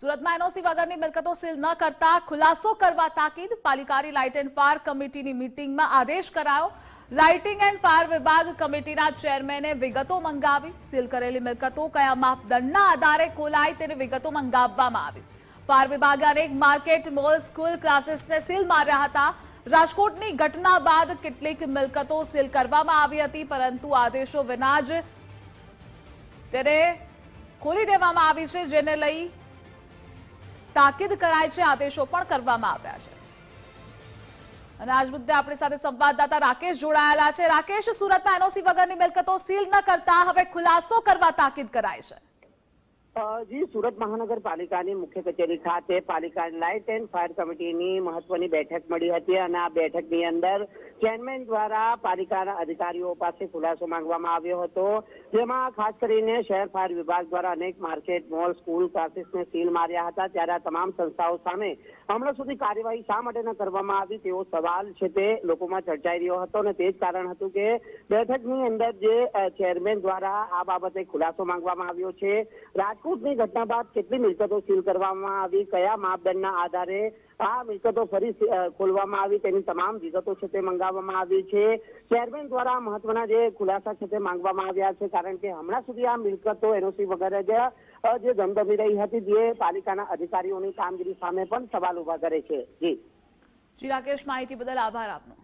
સુરતમાં એનઓસી વગરની મિલકતો સીલ ન કરતા ખુલાસો કરવા તાકીદ પાલિકાની લાઇટ એન્ડ ફાયર કમિટીની મિટિંગમાં આદેશ કરાયો. લાઇટિંગ એન્ડ ફાયર વિભાગ કમિટીના ચેરમેને વિગતો મંગાવી. સીલ કરેલી મિલકતો કયા માપદંડના આધારે ખોલાય તેની વિગતો મંગાવવામાં આવી. ફાયર વિભાગે અનેક માર્કેટ, મોલ, સ્કૂલ ક્લાસીસને સીલ માર્યા હતા. રાજકોટની ઘટના બાદ કેટલીક મિલકતો સીલ કરવામાં આવી હતી, પરંતુ આદેશો વિના જ તેને ખોલી દેવામાં આવી છે, જેને લઈ તાકીદ કરાય છે આદેશો પણ કરવામાં આવ્યા છે. અને આજ મુદ્દે આપણી સાથે સંવાદદાતા રાકેશ જોડાયેલા છે. રાકેશ સુરતમાં એનઓસી વગરની મિલકતો સીલ ન કરતા હવે ખુલાસો કરવા તાકીદ કરાય છે. જી, સુરત મહાનગરપાલિકાની મુખ્ય કચેરી ખાતે પાલિકા લાઇટ એન્ડ ફાયર કમિટીની મહત્વની બેઠક મળી હતી અને આ બેઠકની અંદર ચેરમેન દ્વારા પાલિકાના અધિકારીઓ પાસે ખુલાસો માંગવામાં આવ્યો હતો. જેમાં ખાસ કરીને શહેર ફાયર વિભાગ દ્વારા અનેક માર્કેટ, મોલ, સ્કૂલ ક્લાસીસને સીલ માર્યા હતા. ત્યારે આ તમામ સંસ્થાઓ સામે હમણાં સુધી કાર્યવાહી શા માટે ન કરવામાં આવી તેવો સવાલ છે તે લોકોમાં ચર્ચાઈ રહ્યો હતો અને તે જ કારણ હતું કે બેઠકની અંદર જે ચેરમેન દ્વારા આ બાબતે ખુલાસો માંગવામાં આવ્યો છે. રાજકોટની ઘટના બાદ કેટલી મિલકતો સીલ કરવામાં આવી, કયા માપદંડના આધારે આ મિલકતો ફરી ખોલવામાં આવી, તેની તમામ વિગતો છે તે મંગાવવામાં આવી છે. ચેરમેન દ્વારા મહત્વના જે ખુલાસા છે તે માંગવામાં આવ્યા છે, કારણ કે હમણાં સુધી આ મિલકતો એનઓસી વગેરે જે જે ધમધમી રહી હતી, જે પાલિકાના અધિકારીઓની કામગીરી સામે પણ સવાલ ઊભા કરે છે. જી. જી, રાકેશ, માહિતી બદલ આભાર આપનો.